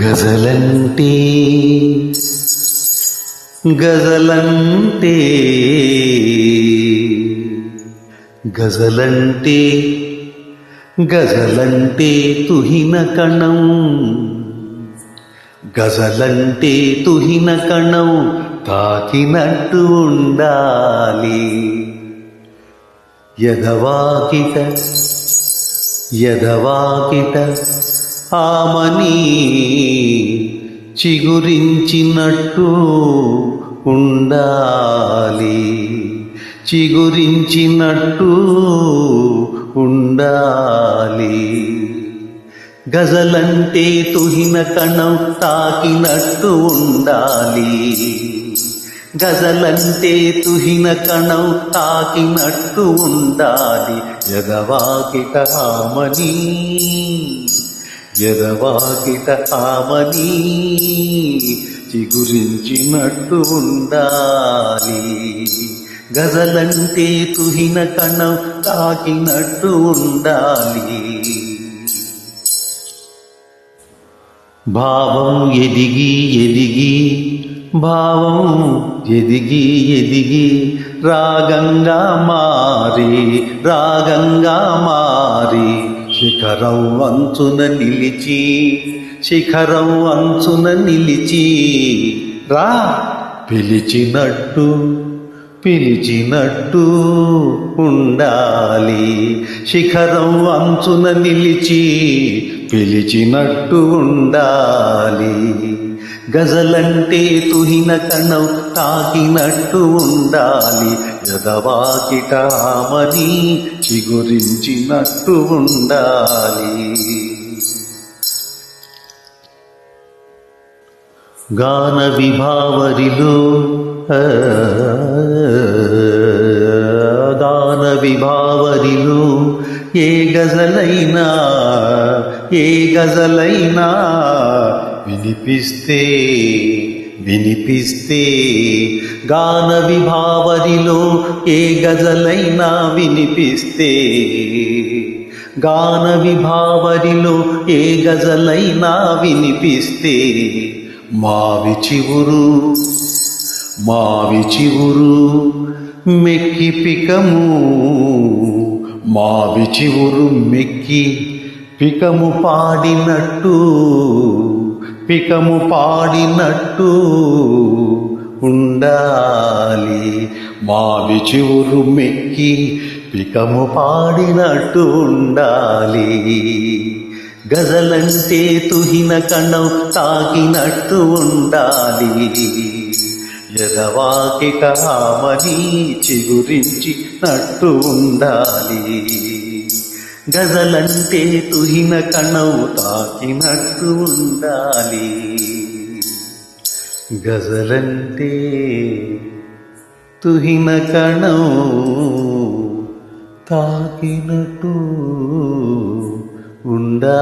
గజలంటే గజలంటే గజలంటే గజలంటే తుహిన కణం గజలంటే తుహిన కణం తాకినట్టు ఉండాలి. ఎదవాకిట ఎదవాకిట ఆమని చిగురించినట్టు ఉండాలి. చిగురించినట్టు ఉండాలి. గజలంటే తుహిన కణం తాకినట్టు ఉండాలి. గజలంటే తుహిన కణం తాకినట్టు ఉండాలి. ఎదవాకిట ఆమని ఎదవాకిట ఆమని చిగురించినట్టు ఉండాలి. గజలంటే తుహిన కణం తాకినట్టు ఉండాలి. భావం ఎదిగి ఎదిగి భావం ఎదిగి ఎదిగి రాగంగా మారి రాగంగా మారి శిఖరం అంచున నిలిచి శిఖరం అంచున నిలిచి రా పిలిచినట్టు పిలిచినట్టు ఉండాలి. శిఖరం అంచున నిలిచి పిలిచినట్టు ఉండాలి. గజలంటే తుహిన కణం తాకినట్టు ఉండాలి. యదవాకిటామని చిగురించినట్టు ఉండాలి. గాన విభావరిలో గాన విభావరిలో ఏ గజలైనా ఏ గజలైనా వినిపిస్తే వినిపిస్తే గాన విభావరిలో ఏ గజలైనా వినిపిస్తే గాన విభావరిలో ఏ గజలైనా వినిపిస్తే మావి చివురు మావి చివురు మెక్కి పికము మావి చివురు మెక్కి పికము పాడినట్టు పికము పాడినట్టు ఉండాలి. మావి చివురు మెక్కి పికము పాడినట్టు ఉండాలి. గజలంటే తుహిన కణం తాకినట్టు ఉండాలి. ఎదవాకి కామని చిగురించినట్టు ఉండాలి. గజలంటే తుహిన కణవు తాకినట్టు ఉండాలి. గజలంటే తుహిన కణవు తాకినట్టు ఉండాలి.